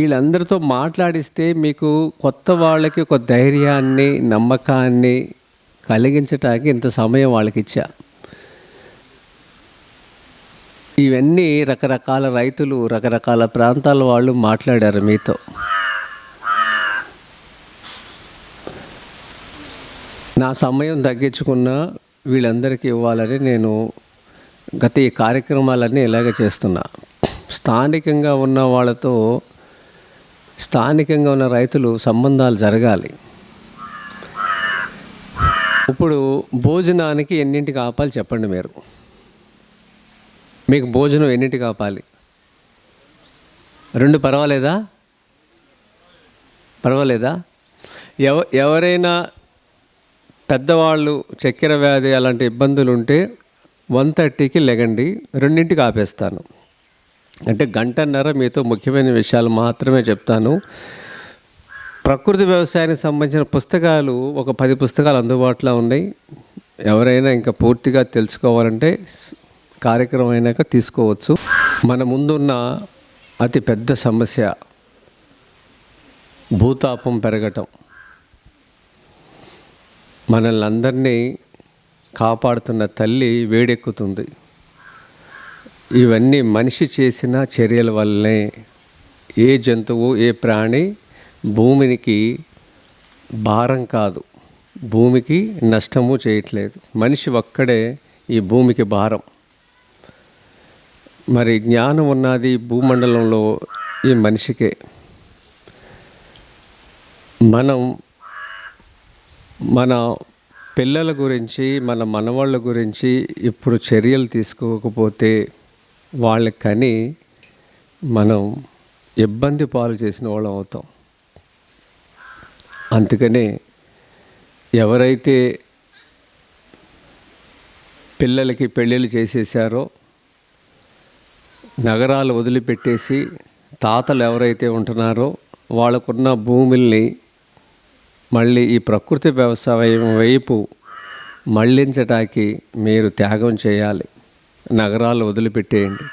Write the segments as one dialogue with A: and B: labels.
A: వీళ్ళందరితో మాట్లాడిస్తే మీకు కొత్త వాళ్ళకి ఒక ధైర్యాన్ని నమ్మకాన్ని కలిగించటానికి ఇంత సమయం వాళ్ళకి ఇచ్చా ఇవన్నీ రకరకాల రైతులు రకరకాల ప్రాంతాల వాళ్ళు మాట్లాడారు మీతో. నా సమయం తగ్గించుకున్న వీళ్ళందరికీ ఇవ్వాలని నేను గత ఈ కార్యక్రమాలన్నీ ఇలాగ చేస్తున్నా. స్థానికంగా ఉన్న వాళ్ళతో స్థానికంగా ఉన్న రైతులు సంబంధాలు జరగాలి. ఇప్పుడు భోజనానికి ఎన్నింటికి ఆపాలి చెప్పండి మీరు? మీకు భోజనం ఎన్నింటికి ఆపాలి? రెండు పర్వాలేదా? పర్వాలేదా? ఎవ ఎవరైనా పెద్దవాళ్ళు చక్కెర వ్యాధి అలాంటి ఇబ్బందులు ఉంటే వన్ థర్టీకి లెగండి రెండింటికి ఆపేస్తాను. అంటే గంటన్నర మీతో ముఖ్యమైన విషయాలు మాత్రమే చెప్తాను. ప్రకృతి వ్యవసాయానికి సంబంధించిన పుస్తకాలు ఒక పది పుస్తకాలు అందుబాటులో ఉన్నాయి. ఎవరైనా ఇంకా పూర్తిగా తెలుసుకోవాలంటే కార్యక్రమం అయినాక తీసుకోవచ్చు. మన ముందున్న అతి పెద్ద సమస్య భూతాపం పెరగటం. మనల్ని అందరినీ కాపాడుతున్న తల్లి వేడెక్కుతుంది. ఇవన్నీ మనిషి చేసిన చర్యల వల్లనే ఏ జంతువు ఏ ప్రాణి భూమికి భారం కాదు. భూమికి నష్టము చేయట్లేదు. మనిషి ఒక్కడే ఈ భూమికి భారం. మరి జ్ఞానం ఉన్నది భూమండలంలో ఈ మనిషికే. మనం మన పిల్లల గురించి మన మనవాళ్ళ గురించి ఇప్పుడు చర్యలు తీసుకోకపోతే వాళ్ళకని మనం ఇబ్బంది పాలు చేసిన వాళ్ళం అవుతాం. అందుకనే ఎవరైతే పిల్లలకి పెళ్ళిళ్ళు చేసేసారో నగరాలు వదిలిపెట్టేసి తాతలు ఎవరైతే ఉంటున్నారో వాళ్ళకున్న భూముల్ని మళ్ళీ ఈ ప్రకృతి వ్యవసాయం వైపు మళ్ళించటానికి మీరు త్యాగం చేయాలి. నగరాలు వదిలిపెట్టేయండి.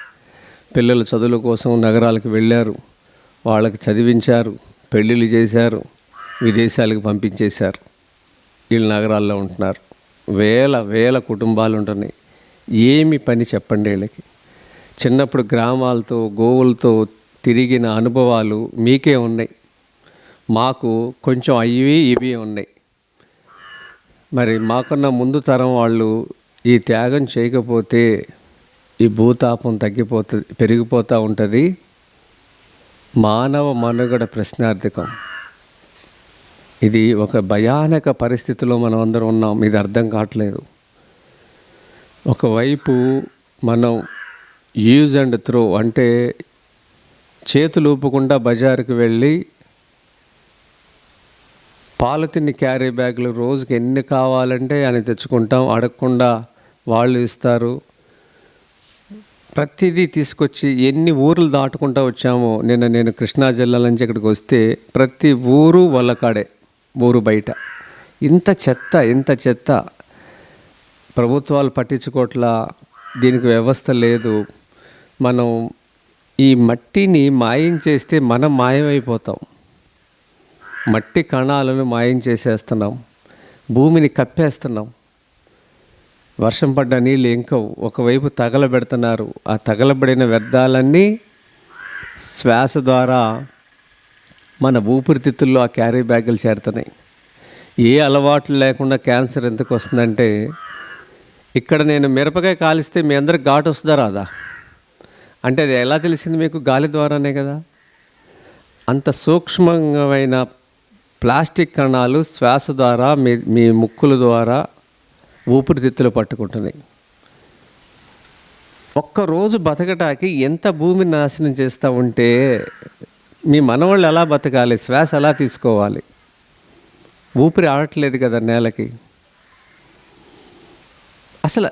A: పిల్లలు చదువుల కోసం నగరాలకు వెళ్ళారు. వాళ్ళకి చదివించారు. పెళ్ళిళ్ళు చేశారు. విదేశాలకు పంపించేశారు. వీళ్ళు నగరాల్లో ఉంటున్నారు. వేల వేల కుటుంబాలు ఉంటున్నాయి. ఏమి పని చెప్పండి వీళ్ళకి? చిన్నప్పుడు గ్రామాలతో గోవులతో తిరిగిన అనుభవాలు మీకే ఉన్నాయి. మాకు కొంచెం అవి ఇవి ఉన్నాయి. మరి మాకున్న ముందు తరం వాళ్ళు ఈ త్యాగం చేయకపోతే ఈ భూతాపం తగ్గిపోతుంది పెరిగిపోతూ ఉంటుంది. మానవ మనుగడ ప్రశ్నార్థకం. ఇది ఒక భయానక పరిస్థితిలో మనం అందరం ఉన్నాం. ఇది అర్థం కావట్లేదు. ఒకవైపు మనం యూజ్ అండ్ త్రో అంటే చేతులు ఊపకుండా బజారుకి వెళ్ళి పాలతిని క్యారీ బ్యాగులు రోజుకి ఎన్ని కావాలంటే అని తెచ్చుకుంటాం. అడగకుండా వాళ్ళు ఇస్తారు. ప్రతిదీ తీసుకొచ్చి ఎన్ని ఊర్లు దాటుకుంటా వచ్చామో నిన్న నేను కృష్ణా జిల్లా నుంచి ఇక్కడికి వస్తే ప్రతి ఊరు వల్లకాడే ఊరు బయట. ఇంత చెత్త ఇంత చెత్త. ప్రభుత్వాలు పట్టించుకోట్లా దీనికి వ్యవస్థ లేదు. మనం ఈ మట్టిని మాయం చేస్తే మనం మాయమైపోతాం. మట్టి కణాలను మాయం చేసేస్తున్నాం. భూమిని కప్పేస్తున్నాం. వర్షం పడ్డ నీళ్ళు ఇంకా ఒకవైపు తగలబెడుతున్నారు. ఆ తగలబడిన వ్యర్థాలన్నీ శ్వాస ద్వారా మన ఊపిరితిత్తుల్లో ఆ క్యారీ బ్యాగులు చేరుతున్నాయి. ఏ అలవాట్లు లేకుండా క్యాన్సర్ ఎందుకు వస్తుందంటే ఇక్కడ నేను మిరపకాయ కాలిస్తే మీ అందరికి ఘాటు వస్తుందా రాదా? అంటే అది ఎలా తెలిసింది మీకు? గాలి ద్వారానే కదా. అంత సూక్ష్మమైన ప్లాస్టిక్ కణాలు శ్వాస ద్వారా మీ మీ ముక్కుల ద్వారా ఊపిరితిత్తులు పట్టుకుంటున్నాయి ఒక్కరోజు బతకటానికి ఎంత భూమిని నాశనం చేస్తూ ఉంటే మీ మనవాళ్ళు ఎలా బతకాలి శ్వాస ఎలా తీసుకోవాలి? ఊపిరి ఆడట్లేదు కదా నేలకి. అసలు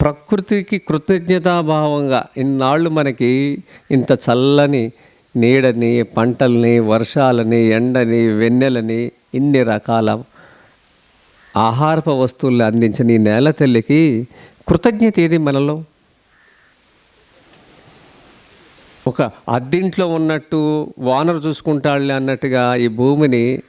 A: ప్రకృతికి కృతజ్ఞతాభావంగా ఇన్నాళ్ళు మనకి ఇంత చల్లని నీడని పంటల్ని వర్షాలని ఎండని వెన్నెలని ఇన్ని రకాల ఆహారప వస్తువులు అందించిన ఈ నేల తల్లికి కృతజ్ఞత ఏది మనలో? ఒక అద్దింట్లో ఉన్నట్టు వానరు చూసుకుంటాడులే అన్నట్టుగా ఈ భూమిని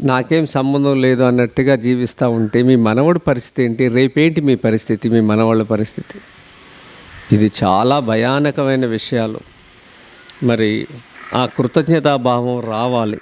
A: నాకేం సంబంధం లేదు అన్నట్టుగా జీవిస్తూ ఉంటే మీ మనవడి పరిస్థితి ఏంటి? రేపేంటి మీ పరిస్థితి మీ మనవాళ్ళ పరిస్థితి? ఇది చాలా భయానకమైన విషయాలు. మరి ఆ కృతజ్ఞతాభావం రావాలి.